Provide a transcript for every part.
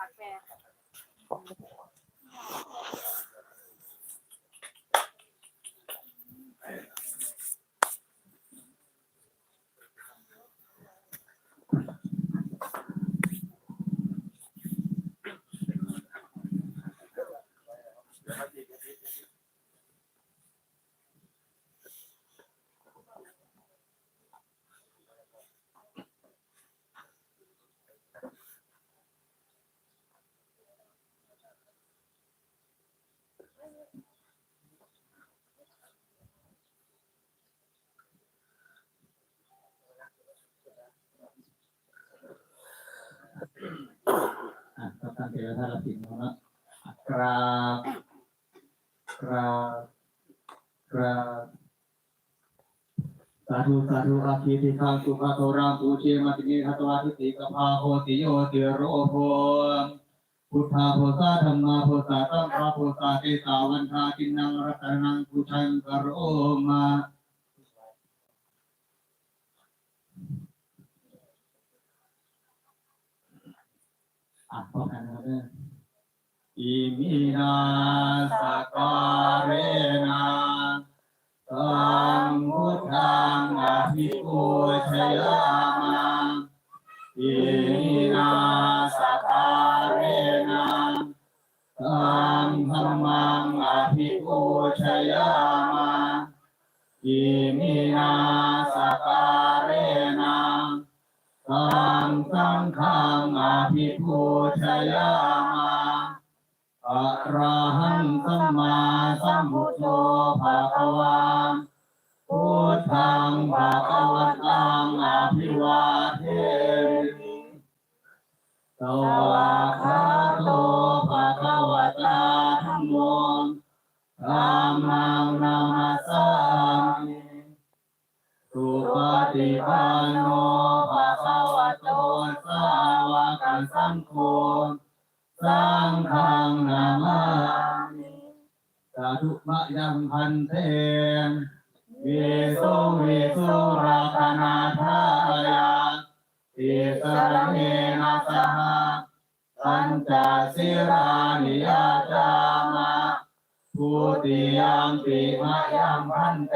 ปากแค่ อท่านละสิงห์นะกราบกราบกราบสาธุสาธุอาคีติคังสุภาโทรังปูเชมาติเนหัตวาทิติกภาโหติโยติโรโภพุทธาโพสาธรรมาโพสาตัมพาโพสาเตสาวันทากินังรัตนังพุทธังกโรมา อ่านพร้อมกันนะครับเนี่ยอิมินาสการเรนะสัมพุทธังอภิปูชยามาอิมินาสการเรนะสัมธัมมังอภิปูชยามาอิมินาสการเรนะสัง สังฆังอภิปูชยามาอะระหังสัมมาสัมพุทโธภะคะวาพุทธังภะคะวันตังอภิวาเทมิสวากขาโตภะคะวะตาธัมโมธัมมังนามัสสามิสุปฏิปันโน สังโฆสังฆังนามามิสาธุมะยังพันเทเวโสเวโสราคนาทายาติสรณเนนะสหปัญจศิรานิยาจามะพุติยังปิมะยังพันเต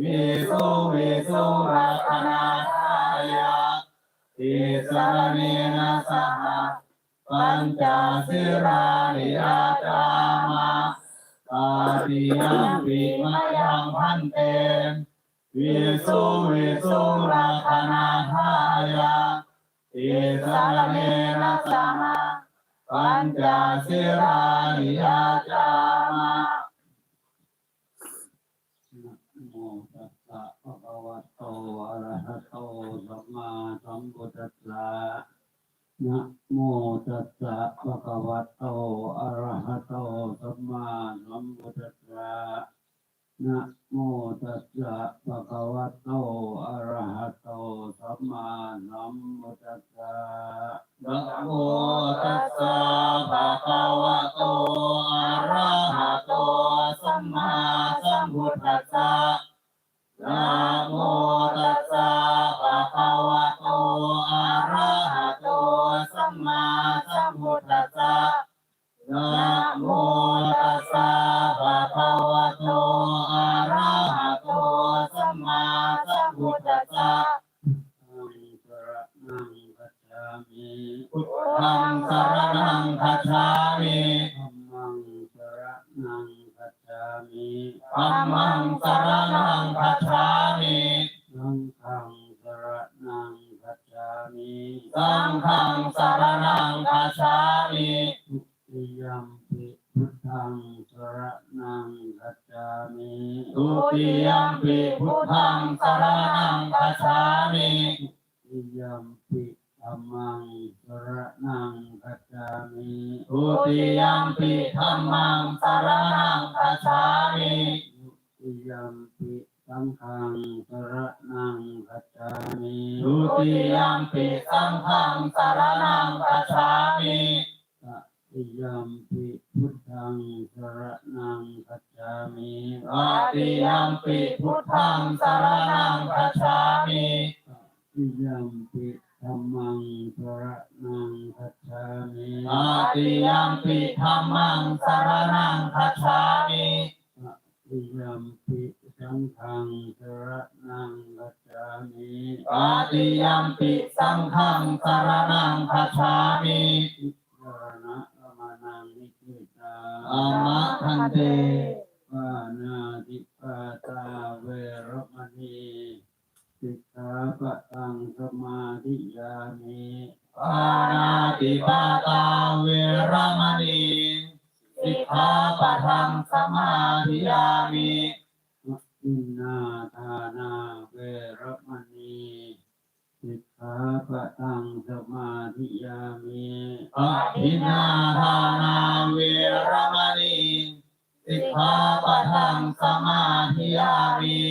วิโสวิโสราคณาทายา ติสรเนนะสหปัญจสิรานิยาจามะปาติยังปิมะยังพันเตวิโสวิโสราคณาทายาติสรเนนะสหปัญจสิรานิยาจามะ นะโมตัสสะภะคะวะโต อะระหะโตสัมมาสัมพุทธัสสะนะโมตัสสะภะคะวะโตอะระหะโตสัมมาสัมพุทธัสสะนะโมตัสสะภะคะวะโตอะระหะโตสัมมาสัมพุทธัสสะนะโมตัสสะภะคะวะโตอะระหะโตสัมมาสัมพุทธัสสะ นะโมตัสสะภะคะวะโตอะ ยัมปิพุทธังสรณังคัจฉามิทุติยัมปิธัมมังสระนังกัจฉามิทุติยัมปิธัมมังสรณังคัจฉามิทุติยัมปิสังฆังสระนังกัจฉามิทุติยัมปิสังฆังสรณังคัจฉามิตติยัมปิพุทธังสระนังกัจ ฉามิตติยัมปิพุทธังสรณังคัจฉามิตติยัมปิธัมมังสระนังกัจฉามิตติยัมปิธัมมังสรณังคัจฉามิตติยัมปิสังฆังสระนังกัจฉามิตติยัมปิสังฆังสรณังคัจฉามิทิสรณะละมานังนิกิตาอามะทันเตปานาติปาตาเวรมณีสิกขาปะตังสมาธิยามิปานาติปาตาเวรมณีสิกขาปะทังสมาธิยามิมัจจินนาทานาเวรมณีสิกขาปะตังสมาธิยามิอะทินนาทานาเวรมณี สิกขาปะทังสมาธิยามิ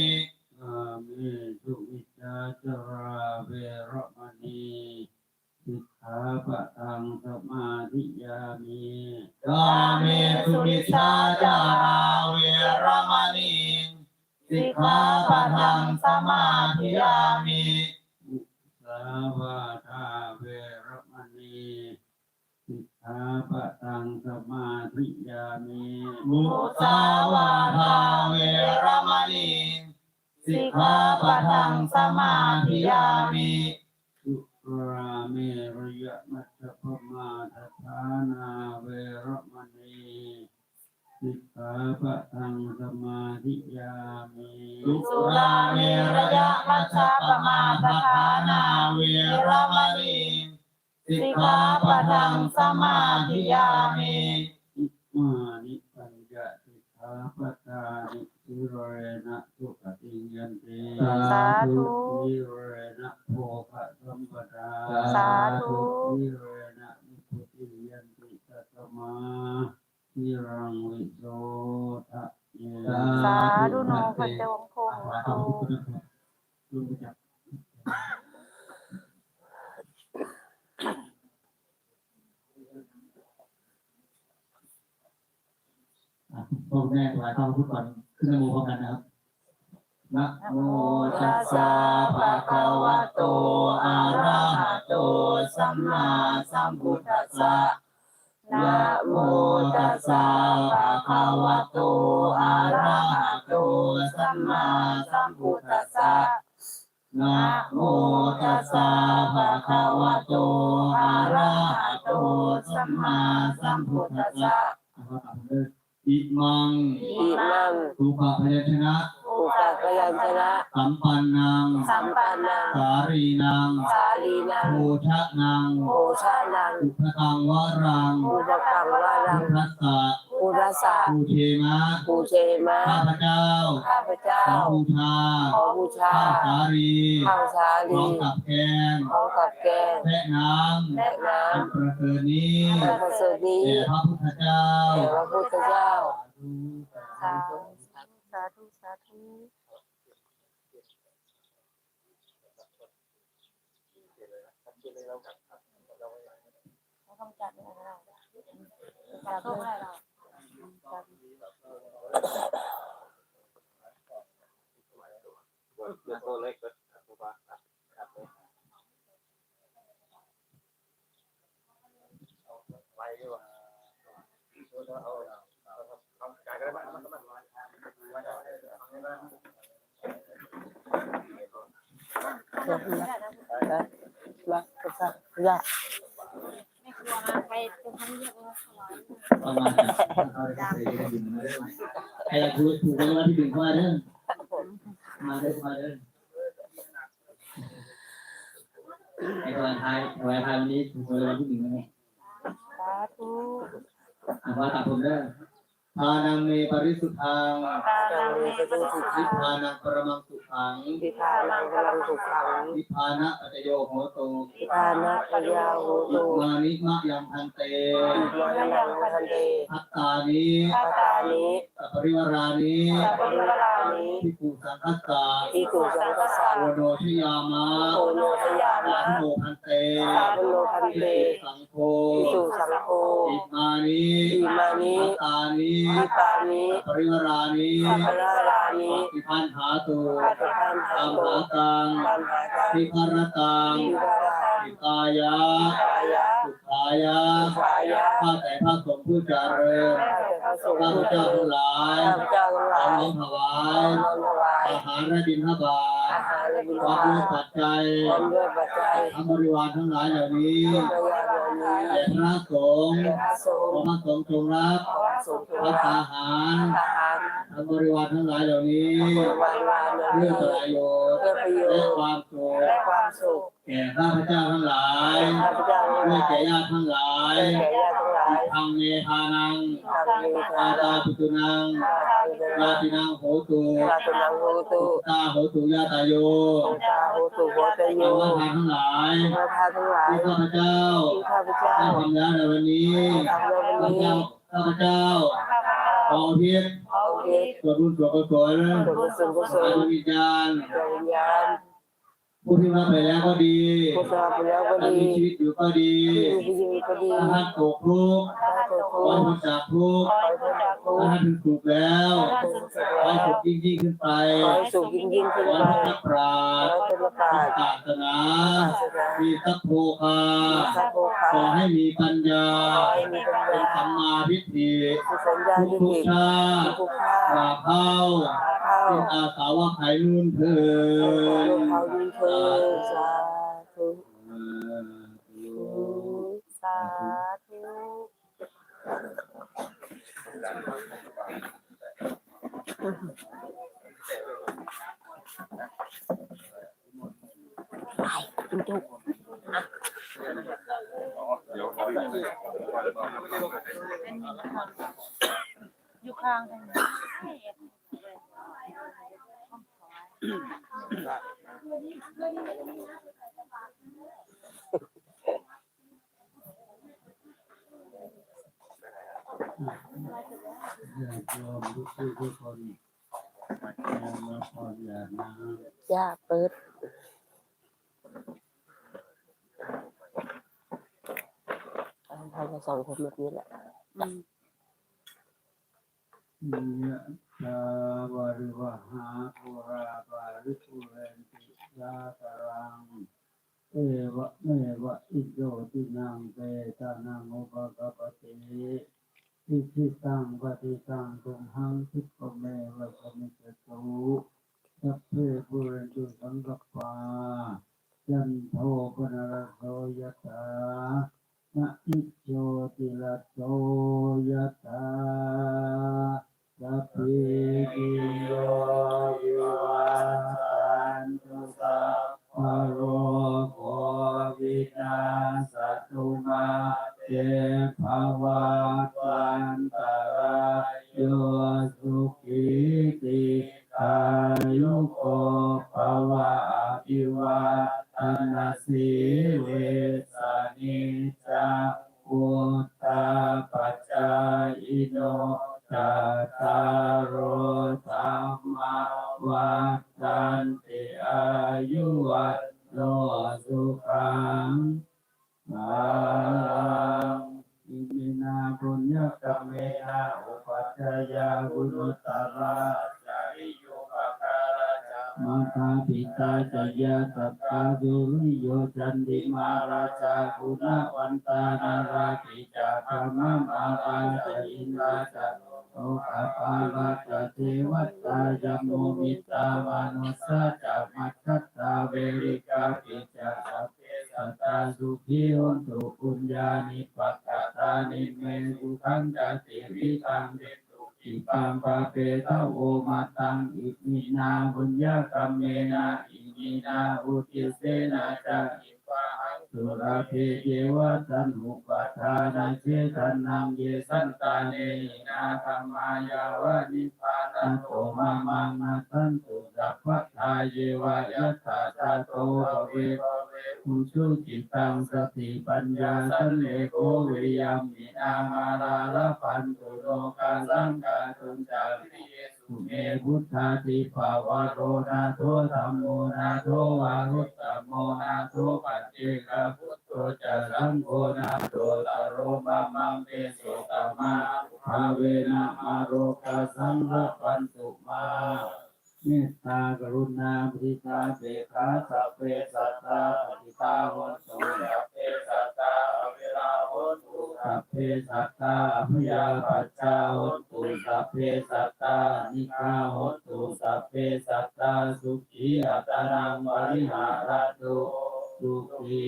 อามิสุวิชาจาราเวระมณีสิกขาปะทังสมาธิยามิกาเมสุมิชาจาราเวรมณีสิกขาปะทังสมาธิยามิสาวาทาเวระมณี สิกขาปะทังสมาธิยามิมุสาวาทาเวรมณีสิกขาปะทังสมาธิยามิสุราเมรยมัชฌปมาทฐานาเวระมณีสิกขาปะทังสมาธิยามิสุราเมรยะมัชฌะปมาทฐานาเวรมณี สิกขาปะทังสมาธิยามิอิมานิปัญญสิกขาปะทานิสิเรนะสุขติยันติสาธุสิเรนะโภคะสัมปทาสาธุสิเรนะนิพุติยันติตัสมาสิรังวิโสทะเยสาธุโนพันเตวงคงขอ ภะคะวะโตอะระหะโตสัมมาสัมพุทธัสสะอิมังอิมังสุขพยัญชนะอุกะพยัญชนะ สัมปันนังสัมปันนัง สารีนังสาลีนังโภชะนังโอชานังอุปตังวรังอุปกังวารัพุงทธัสสะ อุรสะภูเทมะปูเชมะข้าพเจ้าข้าพเจ้าขอบูชาขอบูชาข้าวสาลีข้าวสาพร้อลีมกับแกงพร้อมกับแกงและน้ำและน้อันประเสริฐนี้ำพระประเสริฐนี้แด่พระพุทธเจ้าแด่พระพุทธเจ้าสาธุสาธุสาธุไม่ต้องจัดเลยนะจัดเลยเราจัดละก็สักยะไม่กลัวนะไปตรงนั้นเยอะเลยประมา ณนั้นเอาเลยครับใส่กระดิ่าเอากถูกถูกรางวัลที่หนึ่งเข้ามาเด้อมาเอมาเด้อไอ้วันท้ายไอ้วันท้ายวัก งวัลที่หนึ่งไหมสาธุอะว่าตามผมเด้อทานังเมปริ สุทธังตานังเมตตุสุนิขัพงพานังปรมังสุขังพิพานังพลังสุขังนิพพานะปัจจโยโหโตพิพานะปยาโหอิตุมานิมะยังพันเตอิมายังพันเตทัตตานิพัตตานิสัพปริวารานิสัพพิวรานิพิกุสังคัสสะอิกุสังกสะโอโนชยามะโอโนทยาสา มะโมพันเตสาธุโลพันเตสังโฆอิสุสังโฆอิมานิอิมานิทัตตานิพิปานิสัพปริวารานิสัพพรารานิปิพันหาตุข้าพเจ้าตามโตหาตังตามหาการปิภรตังพิวาราปิตายะกายะสุขายะขายะข้าแต่พระสงฆ์ผู้เจริญข้าแต่พระสงฆ์ข้าพผู้เจเจ้าริทั้ญงหลายข้าพเจ้าทั้งหขอลายน้อมถวาขอยน้อมถวายอาหารและดินทบาท อาหารและบิณพร้อมด้วยบาปัจจัยพร้อมด้วยปัจจัยทั้งบริวารทั้งหลายเหล่านี้พระญาติโยมนี้แด่พระสงฆ์พระสงขอฆ์พระสงฆ์จงรับพระสงฆ์จงพระทหารทหารบริวารทั้งหลายเหล่านี้บริวารวานเหล่าเพื่อนี้ประโยชน์เพื่อประโยและความสุขและความสุขแก่ข้าพเจ้าทั้งหลายข้าพเจ้าทั้งหด้วยลายแก่ญาติทั้งหลายแก่ญาติทั้งหลางเมธานังทางมีทาอาตาปิตุนัง ทางเดินยาตินังโหตุพระตุนังโหตุตาโหตุยาตาโยองตาโหตุโหตโยธรรมทานทั้งหลายพระทานทั้งหลายที่ข้าพเจ้าที่ข้าพเจ้าได้ทำแล้วในวันนี้ทำในวันนี้ข้าพเจ้าขออุทิศเอาเด็กส่วนบุญส่วนกุศลส่วนกุศลกุศดลวงวิญญาณดวงวิญญาณ ผู้ที่มาไปแล้วก็ดีผู้สละไปแล้วก็ถ้าดีมีชีวิตอยู่ก็ดีที่มีชีวิตก็ดีถ้าท่านตกทุกข์ถ้าเกิดขทุอให้กข์พ้นจากทุกข์ขอให้พ้นจากทุกถ้าข์ท่านถึงถูกแล้วถ้าถึงสุดขอแล้ให้วสุขยิ่งยิ่งขึ้นไปขอให้สุขยิ่งยิ่งขขึ้นอไปให้พระปราขอชญ์ให้เป็นประพุกาทศธศาสนามีสัพโภคาพระโพคาขอให้มีปัญญาขอให้มีปัญเป็นญาสัมมาทิฏฐิสุสัญญาทุกที่ทุกผิดชาติทุกข้าลาเข้า เข้าเป็นอาสาวะไขนุ่นเถิลูกนเขายิงเธอสาธุสาธุจุ๊จุ๊อยู่ข้างกัน ญาติโยมทุกผู้ทุกคนยังมาพรอย่านะ ย่าเปิดทำมาสองคนแบบนี้แหละยะตาวาริวหาปุราปาริปุเรนติยาตารังเอวะเมวะอิโยตินังเปตานังอุ วัตวันตรายโย ตตาดุริโยจันติมาราชากุณวันตานารากิจาพระมมาราชอินราชาโอคาปาลาจเทวตายโมมิตามนุสาจามัคคตาเวริกาปิจาสัพเสัตตาสุขีโอตุปุญญานิปักขตานิเมสุขังจติวิตังเด อิปังปะเปตะโอมาตังอิมินาบุญญากรรมเมนะอิมินาอุติเสนาจังอิปะหังสุราเพเยวะสันหุปทานาเชตันนังเยสันตาเนนาธรรมายาวะนิพพานัโตมามังนาสันตุสัพพทาเยวะยัตถาตโตเว ภูชุจิตังสติปัญญาสันเลโกวิยัมมินามาราลพันตุโลกาสังกาตุจาริเยสุเมพุทธาติภาวะโรนาโทธรรมโมนาโทวารุตตโมนาโทปัจเจกพุทโธจะสังโฆนาโตตโรมามังเตโสตมาภาเวนะมาโรกาสังรปันตุมา เมตตากรุณาบริกาเบขาสัพเพสัตตาปฏิตาโหตุสัพเพสัตตาอเวลาโหตุสัพเพสัตตาพยาปัจจาโหตุสัพเพสัตตานิกาโหตุสัพเพสัตตาสุขีอัตานังบริหารตุสุขี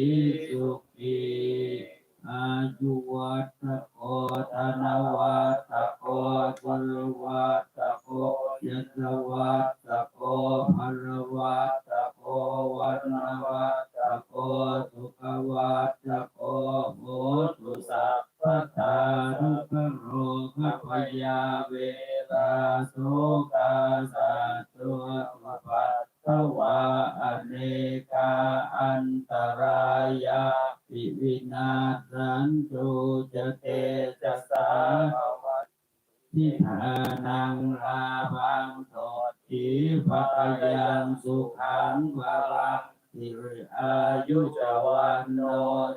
สุขีอายุวัตโกธนวัตโกกุลวัตโก ยันตวัตตะโกภรวัตตะโกวันวัตตะโกสุขวัตตะโกโหตุสัพพตารุปโรคพยาเวตาสุกาสัตุปปัตตวะอเนกาอันตรายาปิวินาสันตุจเตจสา ทิธานังลาภังโสติภะยังสุขังวาระสิริอายุจวันโน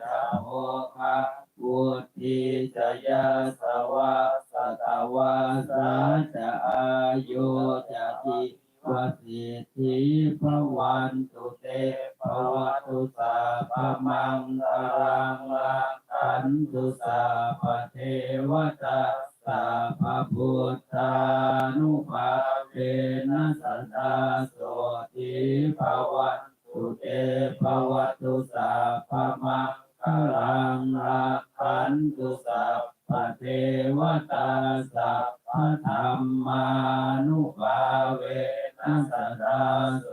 จะโภคะวุฒิจะยาสวะสตวาสาจะอายุจะจิวสิทธิภวันตุเตภวตุสาพมังคารังลาคันตุสาพเทวตา สาพพุทธานุภาเวนัสตาโสติภวันตุเตภวตุสาพมังคารังลาคันตุสาพเทวตาสาพธรรมานุภาเวนัสสะดาโส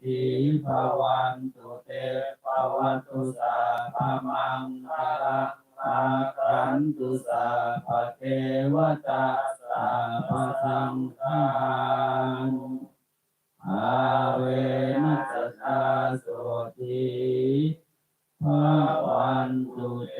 ติภาวันตุเตภาวตุสาภามังคาระ อาคันตุสาภเทวตาสาภะสังฆานอาเวนัสสะดาโสติภาวันตุเต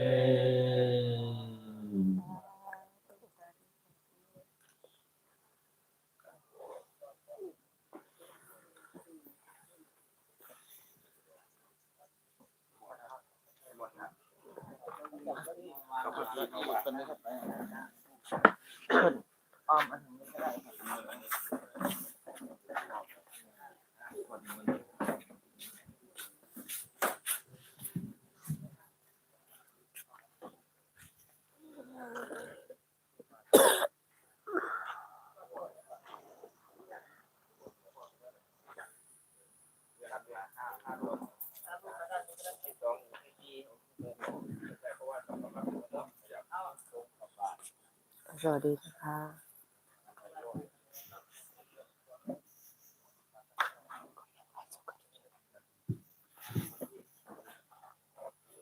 วัสดีนะคะ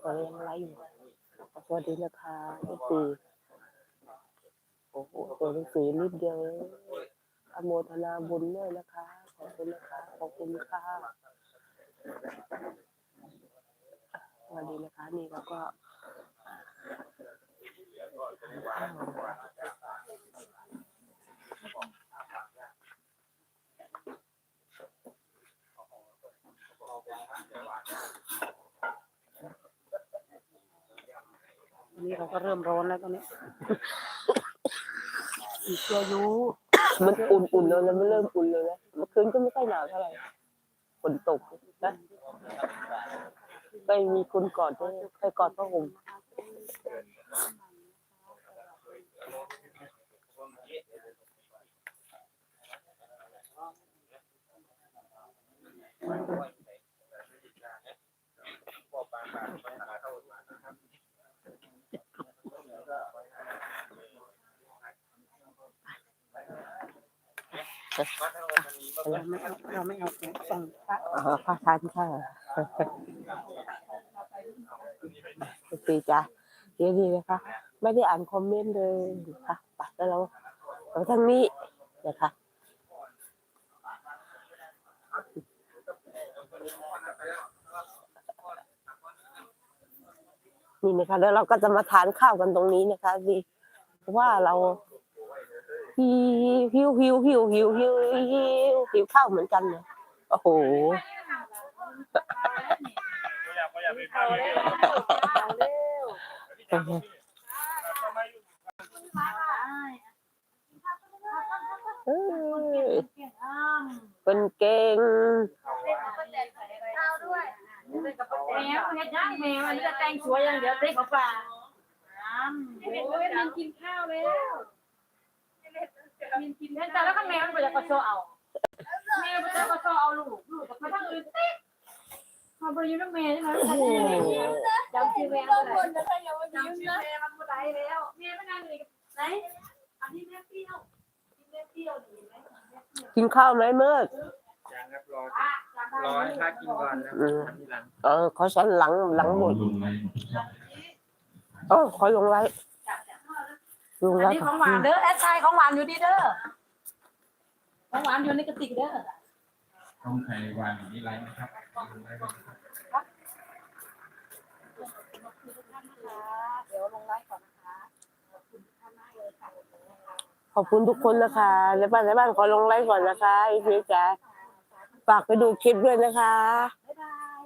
เรายังไลฟ์อยู่สวัสดีนะคะนี่คือโอ้โหตัวหนังสือนิดเดียวเองอโมทนาบุญด้วยนะคะ ขอบคุณนะคะ ขอบคุณค่ะสวัสดีนะคะ นี่เราก็ทานข้าวนะคะ นี่เราก็เริ่มร้อนแล้วตอนนี้อีกเชียวยูมันอุ่นๆแล้วนะมันเริ่มอุ่นเลยนะเมื่อคืนก็ไม่ค่อยหนาวเท่าไหร่ฝนตกนะไม่มีคนกอดด้วยใครกอดก็ห่ม เราไม่เอาเราไม่เอาส่งพระอ๋อพระทานค่ะโอเคจ้ะเดี๋ยวดีนะคะ ไม่ได้อ่านคอมเมนต์เลยค่ะไปแล้วเราเราทางนี้นะคะนี่นะคะแล้วเราก็จะมาทานข้าวกันตรงนี้นะคะสิเพราะว่าเรา หิวหิวหิวหิวหิวหิวหิวหิวข้าวเหมือนกันเลยโอ้โหเอ้ยเป็นเก่ง แมวเฮ็ดย่างแมวอันนี้จะแต่งสวยอย่างเดียวเต็กเอาปลาโอ้ยมันกินข้าวแล้วมันกินเห็นแต่แล้วก็แมวมันไปจะกระโซเอาแมวไปจะกระโซเอาลูกลูกกับไปทางอื่นติ๊กเขาไปอยู่น้ำแม่ใช่ไหมจำชื่อแม่ไม่ได้จำชื่อแม่มันไม่ได้แล้วแม่ไม่นั่งเลยไหนอันนี้แม่เปรี้ยวแม่เปรี้ยวดีไหม กินข้าวไหมเมื่อยังครับรออะรอให้ข้ากินก่อนนะอืมทีหลังเออขอฉันหลังหลังหมดลุงไหมเออขอลงไว้ลงอันไว้นี้ก่ขอองหวานนเด้อแอดไซของหวานอยู่ดีเด้อของหวานอยู่ในกระติกเด้อต้องใครวางอย่างนี้ไรนะครับลุงไว้ก่อนนะคะเดี๋ยวลงไลฟ์ก่อนนะคะขอบคุณทุกท่านมากเลยค่ะ ขอบคุณทุกคนนะคะในบ้านในบ้านขอลงไลฟ์ก่อนนะคะอีพีจ๋าฝากไปดูคลิปด้วยนะคะ บ๊ายบาย